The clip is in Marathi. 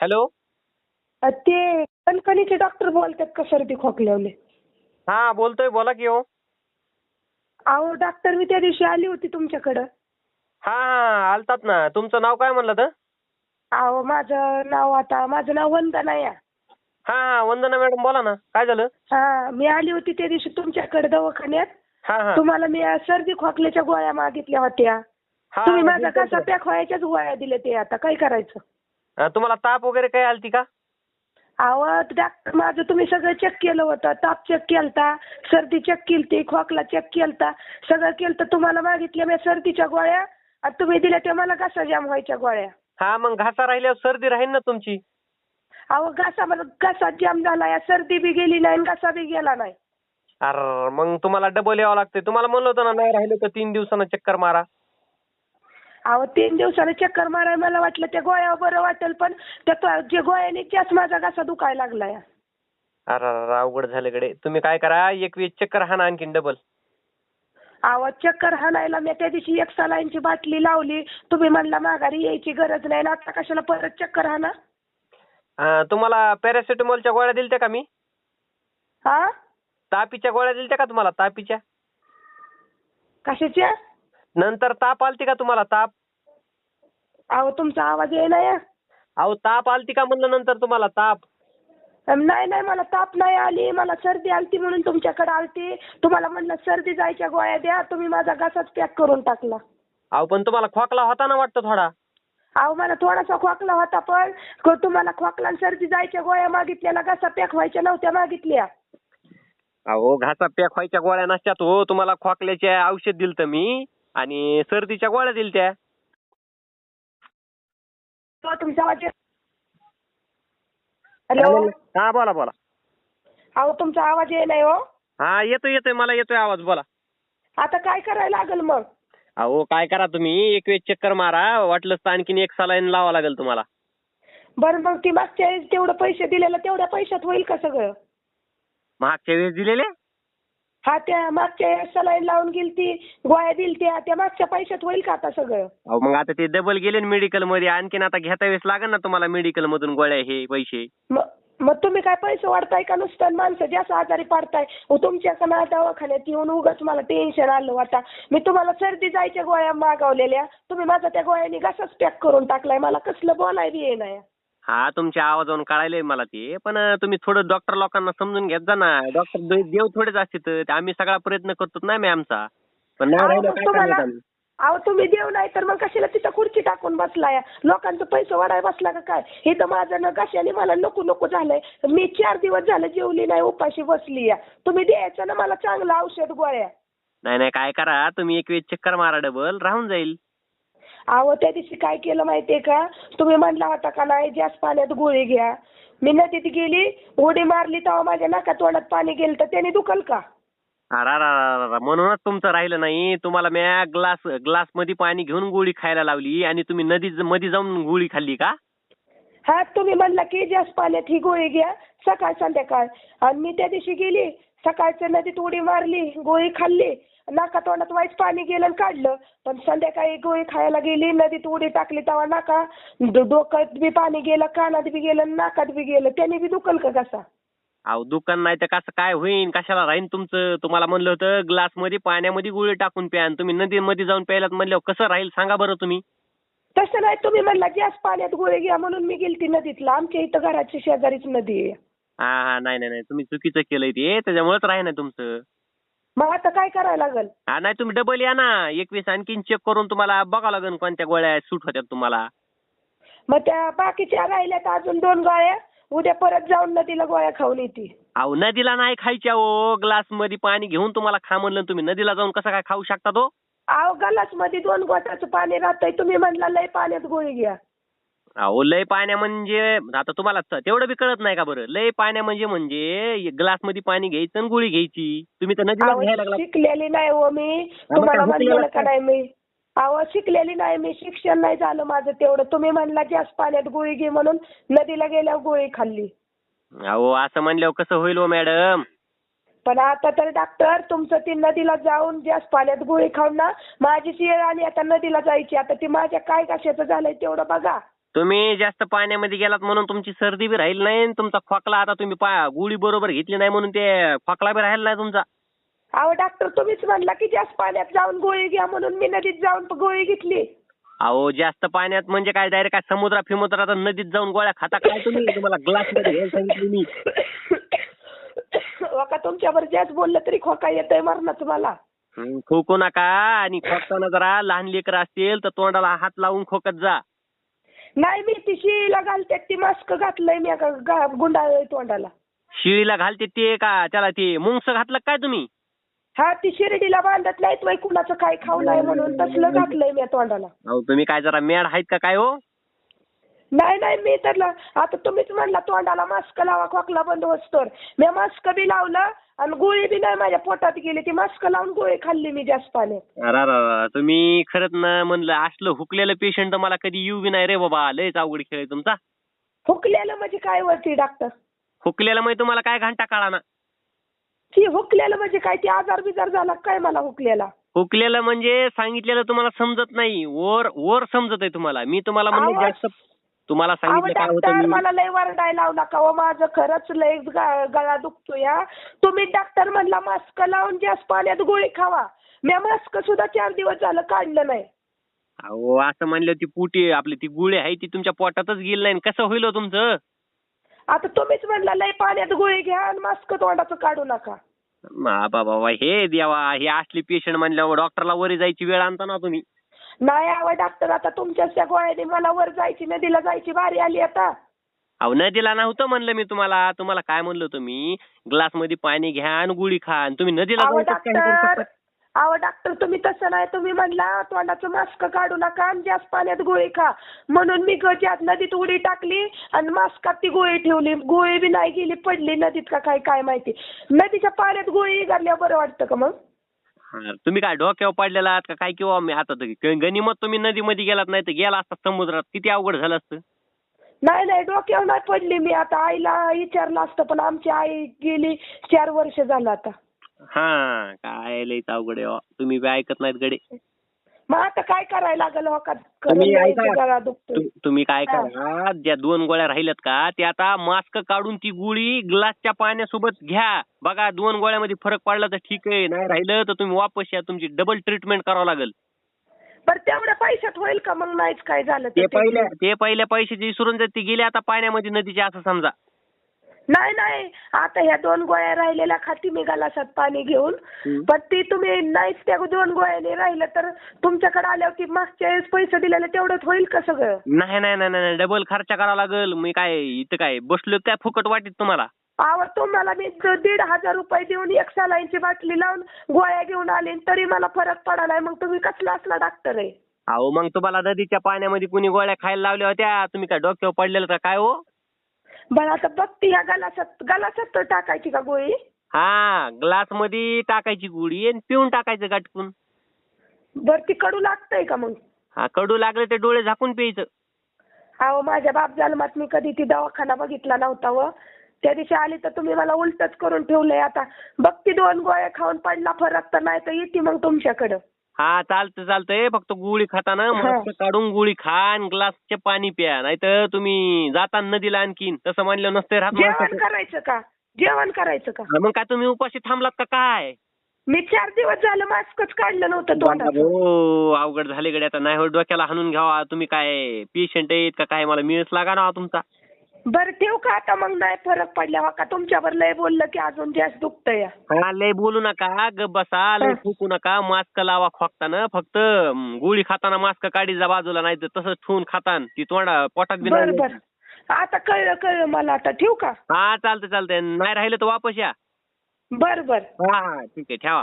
हॅलो? अ, ते कणकणीचे डॉक्टर बोलतात का सर्दी खोकल्यावले? हा बोलतोय बोला की हो. अहो डॉक्टर मी त्या दिवशी आली होती तुमच्याकडं. हा हा आलतात ना. तुमचं नाव काय म्हणलं तर? अहो माझं नाव आता माझं नाव वंदना या. हा हा वंदना मॅडम बोला ना. काय झालं? हा मी आली होती त्या दिवशी तुमच्याकडे दवाखान्यात. हा हा. तुम्हाला मी अ, सर्दी खोकल्याच्या गोळ्या मागितल्या होत्या. हा तुम्ही माझा कसा. पॅक व्हायच्याच गोळ्या दिल्या ते आता काय करायचं? तुम्हाला ताप वगैरे काही आलती का? अहो डॉक्टर माझं तुम्ही सगळं चेक केलं होतं. ताप चेक केलता सर्दी चेक केलती खोकला चेक केलता. सगळं केलं तर तुम्हाला मागितल्या मी सर्दीच्या गोळ्या. आणि तुम्ही दिल्या त्या मला घसा जाम व्हायच्या गोळ्या. हा मग घासा राहिल्यावर सर्दी राहील ना तुमची. अहो घसा मला घसा जाम झाला या सर्दी बी गेली नाही आणि घसा बी गेला नाही. अर मग तुम्हाला डबल यावं लागते तुम्हाला म्हणलं होतं ना नाही राहिलं तर तीन दिवसानं चक्कर मारा. अहो तीन दिवसाने चक्कर माराय मला वाटलं त्या गोळ्यावर बरं वाटेल पण त्या तो- जे गोळ्याने त्याच माझा घसा दुखायला लागला या. अरे अवघड झालं तुम्ही काय करा एक वेळेस चक्कर हाना आणखीन डबल अहो चक्कर हाणायला मी त्या दिवशी एक सलाईनची बाटली लावली. तुम्ही म्हणला माघारी यायची गरज नाही ना आता कशाला परत चक्कर हाणा? तुम्हाला पॅरासिटामॉलच्या गोळ्या दिलत्या का मी? हा? तापीच्या गोळ्या दिलत्या का तुम्हाला तापीच्या? कशाच्या? नंतर ताप आलती का तुम्हाला ताप? अहो तुमचा आवाज येईना या. अहो ताप आलती का म्हणलं नंतर तुम्हाला ताप? नाही नाही मला ताप नाही आली. मला सर्दी आलती म्हणून तुमच्याकडे आलती. तुम्हाला म्हणलं सर्दी जायच्या गोळ्या द्या. तुम्ही माझा घसाच पॅक करून टाकला. अहो पण तुम्हाला खोकला होता ना वाटतं थोडा? अहो मला थोडासा खोकला होता पण क- तुम्हाला खोकला आणि सर्दी जायच्या गोळ्या मागितलेल्या घसा पॅक व्हायच्या नव्हत्या मागितल्या. अहो घासा पॅक व्हायच्या गोळ्या नसत्यात हो. तुम्हाला खोकल्याचे औषध दिलतं मी आणि सर्दीच्या गोळ्या दिलत्या. तो हॅलो हा बोला बोला. अहो तुमचा आवाज ये नाही हो. हा येतोय येतोय मला येतोय आवाज बोला. आता काय करायला लागेल मग? अहो काय करा तुम्ही? एक वेळेस चक्कर मारा. वाटलंच तर आणखीन एक सलाईन लावा लागेल तुम्हाला. बरं मग ती मागच्या वेळेस तेवढं पैसे दिलेलं तेवढ्या पैशात होईल का सगळं? मागच्या वेळेस दिलेले? हा त्या मागच्या सलाईन लावून गेली ती गोळ्या दिल त्या त्या मागच्या पैशात होईल का आता सगळं? अहो मग आता ते डबल गेले मेडिकलमध्ये आणखीन आता घेता वेळेस लागेल ना तुम्हाला मेडिकल मधून गोळ्या हे पैसे? मग मग तुम्ही काय पैसे वाढताय का नुसतं? आणि माणसं जास्त आजारी पडताय. अहो, तुमच्या का दवाखान्यात येऊन उगाच मला टेन्शन आलं आता. मी तुम्हाला सर्दी जायच्या गोळ्या मागवलेल्या. तुम्ही माझा त्या गोळ्यांनी घसाच पॅक करून टाकलाय. मला कसलं बोलाय बी येईना हा तुमच्या आवाजावरून कळायलंय मला ते. पण तुम्ही थोडं डॉक्टर लोकांना समजून घेत जा ना. डॉक्टर देव थोडेच असते आम्ही सगळा प्रयत्न करतो नाही मॅम आमचा पण नाही राहिलं काय करणार आम्ही? अहो तुम्ही देव नाही तर मग कशाला तिथं खुर्ची टाकून बसलाय? लोकांचं पैसे वाढाय बसला का काय? हे तर माझं न कशाने मला नको नको झालंय. मी चार दिवस झालं जेवली नाही उपाशी बसली या तुम्ही द्यायचं ना मला चांगलं औषध गोळ्या. नाही नाही काय करा? तुम्ही एक वेळेस चक्कर मारा डबल राहून जाईल. अहो त्या दिवशी काय केलं माहितीये का? तुम्ही म्हणला होता का नाही जास्त पाण्यात गोळी घ्या. मी नदीत गेली उडी मारली तेव्हा माझ्या नाका तोंडात पाणी गेलं तर त्याने दुखल का? म्हणूनच तुमचं राहिलं नाही. तुम्हाला मी ग्लास ग्लासमध्ये पाणी घेऊन गोळी खायला लावली आणि तुम्ही नदी मध्ये जाऊन गोळी खाल्ली का? हा तुम्ही म्हणला की जास्त पाण्यात ही गोळी घ्या सकाळ संध्याकाळ. आणि मी त्या दिवशी गेली सकाळच्या नदीत उडी मारली गोळी खाल्ली. नाका तोंडात वाईट पाणी गेलं आणि काढलं. पण संध्याकाळी गोळी खायला गेली नदीत उडी टाकली तेव्हा नाका. डो- डोक्यात बी पाणी गेलं कानात बी गेलं आणि नाकात बी गेलं. त्याने बी दुखल का कसा? अहो दुकान नाही तर कसं काय होईन? कशाला राहीन तुमचं? तुम्हाला म्हणलं होतं ग्लासमध्ये पाण्यामध्ये गोळी टाकून प्या आणि तुम्ही नदीमध्ये जाऊन प्यायलात म्हणल्यावर कसं राहील? सांगा बरं तुम्ही. तसं नाही तुम्ही म्हणला जास्त पाण्यात गोळी घ्या म्हणून मी गेलती नदीतला. आमच्या इथं घराची शेजारीच नदी आहे. हा हा नाही नाही नाही. तुम्ही चुकीचं केलंय ते. त्याच्यामुळेच राही ना तुमचं. मग आता काय करायला लागल? हा नाही तुम्ही डबल या ना. एकवीस आणखीन चेक करून तुम्हाला बघावं लागेल कोणत्या गोळ्या सूट होत्यात तुम्हाला. मग त्या बाकीच्या राहिल्यात अजून दोन गोळ्या. उद्या परत जाऊन नदीला गोळ्या खाऊन येते अहो नदीला नाही खायच्या हो. ग्लासमध्ये पाणी घेऊन तुम्हाला खा म्हणलं आणि तुम्ही. नदीला जाऊन कसं काय खाऊ शकता तो? अहो गलासमध्ये दोन गोटाचं पाणी राहतंय. तुम्ही म्हणला लय पाण्यात गोळी घ्या. अहो लय पाण्या म्हणजे आता तुम्हाला त- तेवढं बी कळत नाही का बरं? लय पाण्या म्हणजे म्हणजे ग्लासमध्ये पाणी घ्यायचं आणि गोळी घ्यायची. तुम्ही तर नदीला अहो, घ्यायला लागला शिकलेली नाही हो मी. काय तुम्हाला शिकलेला म्हणलेलं का काय? नाही मी? अहो शिकलेली नाही मी. शिक्षण नाही झालं माझं तेवढं. तुम्ही म्हणला जास्त पाण्यात गोळी घे म्हणून नदीला गेल्यावर गोळी खाल्ली. अहो असं म्हणल्यावर कसं होईल हो मॅडम? पण आता तर डॉक्टर तुमचं ती नदीला जाऊन जास्त पाण्यात गोळी खाऊन ना माझी येळ आली आता नदीला जायची. आता ती माझ्या काय कशाचं झालंय तेवढं बघा. तुम्ही जास्त पाण्यामध्ये गेलात म्हणून तुमची सर्दी बी राहील नाही आणि तुमचा खोकला आता तुम्ही पा गोळी बरोबर घेतली नाही म्हणून ते खोकला बी राहील नाही तुमचा. अहो डॉक्टर तुम्हीच म्हणला की जास्त पाण्यात जाऊन गोळी घ्या म्हणून मी नदीत जाऊन गोळी घेतली. अहो जास्त पाण्यात म्हणजे काय डायरेक्ट काय समुद्रा फिमुद्रात नदीत जाऊन गोळ्या खाता काय तुम्ही? तुम्हाला ग्लासमध्ये घ्यायला सांगितलं मी. का? तुमच्यावर जास्त बोललं तरी खोका येतोय मरणाचं मला हं, खोकू नका आणि खोकताना जरा लहान लेकर असतील तर तोंडाला हात लावून खोकत जा. नाही मी ती शिळीला घालते ती मास्क घातलंय मी गा- गुंडाळलंय तोंडाला. शिळीला घालते ते का त्याला ते मुंगस घातलं काय तुम्ही? हा ती शिर्डीला बांधत नाहीत वय कुणाचं काय खाऊ नये म्हणून तसलं घातलंय मी तोंडाला. अहो तुम्ही काय जरा मॅड आहेत का काय हो? नाही नाही मी तर ल- आता तुम्हीच म्हणला तोंडाला मास्क लावा खोकला बंद होतोर मी मास्क बी लावलं आणि गोळी बी नाही माझ्या पोटात गेली ती मास्क लावून गोळी खाल्ली मी जास्त पाण्यात अरे तुम्ही खरंच ना म्हणलं असलं हुकलेलं पेशंट मला कधी येऊ बी नाही रे बाबा लयच अवघड खेळ आहे तुमचा. हुकलेलं म्हणजे काय वरती डॉक्टर हुकलेलं म्हणजे तुम्हाला काय घंटा काढा ना ती हुकलेलं म्हणजे काय ती आजार बिजार झाला काय मला हुकलेला? हुकलेलं म्हणजे सांगितलेलं तुम्हाला समजत नाही वर वर समजत आहे तुम्हाला. मी तुम्हाला म्हणलं आवाज- जास्त तुम्हाला सांगितलं काय होतं मी मला लय वरडायला लावू नका व माझं खरंच लय ग- गळा दुखतो या तुम्ही डॉक्टर म्हणला मास्क लावून जास्त पाण्यात गोळी खावा. मी मास्क सुद्धा चार दिवस झालं काढलं नाही. अहो असं म्हणलं ती पुटी आपली ती गुळी आहे ती तुमच्या पोटातच गेली नाही. कसं होईल हो तुमचं? आता तुम्हीच म्हणला लय पाण्यात गोळी घ्या आणि मास्क तोंडाचं काढू नका. मा बाबा हे देवा हे असली पेशंट म्हणल्यावर डॉक्टरला वरी जायची वेळ आणता ना तुम्ही. नाही आवा डॉक्टर आता तुमच्याच त्या गोळ्याने मला वर जायची नदीला जायची बारी आली आता. अहो नदीला नव्हतं म्हणलं मी तुम्हाला. तुम्हाला काय म्हणलं तुम्ही? ग्लासमध्ये पाणी घ्या आणि गुळी खा आणि तुम्ही नदीला अहो जाऊन कसं काय करू डॉक्टर शकता? अहो डॉक्टर तुम्ही तसं नाही. तुम्ही म्हणला तोंडाचं मास्क काढू नका आणि जास्त पाण्यात गोळी खा. म्हणून मी गजात नदीत उडी टाकली आणि मास्कात ती गोळी ठेवली. गोळी बी नाही गेली पडली नदीत का काय काय माहिती. नदीच्या पाण्यात गोळी घातल्यावर बरं वाटतं का मग? तुम्ही काय डोक्यावर पडलेला आहात का? काय किंवा मी आता तर गनिमत तुम्ही नदीमध्ये गेलात नाही तर गेला असता समुद्रात. किती अवघड झालं असतं? नाही नाही डोक्यावर नाही पडली मी. आता आईला विचारलं असतं पण आमची आई गेली चार वर्ष झालं आता. हा काय लयच अवघड आहे. तुम्ही बी ऐकत नाहीत गडे. मग आता काय करायला लागलं हो का तुम्ही ऐका. तु- काय हा. करा ज्या दोन गोळ्या राहिल्यात का ते आता मास्क काढून ती गोळी ग्लासच्या पाण्यासोबत घ्या बघा दोन गोळ्यामध्ये फरक पडला तर ठीक आहे नाही राहिलं तर तुम्ही वापस या तुमची डबल ट्रीटमेंट करावं लागेल बरं तेवढ्या पैशात होईल का मग नाहीच काय झालं तर ते ते? पहिल्या ते पहिल्या पैशाची विसरून जर ती गेली आता पाण्यामध्ये नदीच्या असं समजा नाही नाही. आता ह्या दोन गोळ्या राहिलेल्या खाती मी गलासात पाणी घेऊन. पण ती तुम्ही नाहीच त्या दोन गोळ्याने राहिलं तर तुमच्याकडे आल्यावर ती मागच्या वेळेस पैसे दिलेले तेवढंच होईल का सगळं? नाही नाही नाही नाही डबल खर्च करावा लागेल. मी काय इथं काय बसलो काय फुकट वाटीत तुम्हाला? आव तुम्हाला मी दीड हजार रुपये देऊन एक सलाईनची बाटली लावून गोळ्या घेऊन आले आणि तरी मला फरक पडालाय मग तुम्ही कसला असला डॉक्टर आहे? अहो मग तुम्हाला नदीच्या पाण्यामध्ये कुणी गोळ्या खायला लावल्या होत्या? तुम्ही काय डोक्यावर पडलेलं का काय हो? बरं आता बघती ह्या गलासात गलासात तर टाकायची का गोळी? हा ग्लासमध्ये टाकायची गुळी आणि पिऊन टाकायचं गाठकून बरं ती कडू लागतंय का मग? हा कडू लागले ते डोळे झाकून प्यायचं. अहो माझ्या बाप जन्मात मी कधी ती दवाखाना बघितला नव्हता व. त्या दिवशी आली तर तुम्ही मला उलटच करून ठेवलंय आता. बघती दोन गोळ्या खाऊन पडला फरक तर नाही तर येते मग तुमच्याकडं. हा चालतं चालतंय. फक्त गुळी खाताना मास्क काढून गुळी खा आणि ग्लासचे पाणी प्या. नाहीतर तुम्ही जाता नदीला आणखीन. तसं म्हणलं नसतं राहत जेवण माणसाचं. करायचं का? जेवण करायचं का? हा, मग काय तुम्ही उपाशी थांबलात का काय? मी चार दिवस झालं मास्कच काढलं नव्हतं तोंडाचं हो अवघड झाले गड्या आता. नाही हो डोक्याला हाणून घ्यावा. तुम्ही काय पेशंट आहेत का काय? मला मिळच लागा ना तुमचा. बरं ठेवू का आता? मग नाही फरक पडल्यावर का? तुमच्यावर लय बोललं की अजून जास्त दुखतंय. हा लय बोलू नका. गप बसा. लय हा. फुकू नका. मास्क लावा खोकताना. फक्त गोळी खाताना मास्क काढी जा बाजूला नाही तर तसंच ठेवून खातान. ती तोंडा पोटात बी बरं नाही बरं. आता कळलं कळलं मला. आता ठेवू का? हा चालतंय चालतंय. नाही राहिलं तर वापस या. बरं बरं. हा हा ठीक आहे. ठेवा.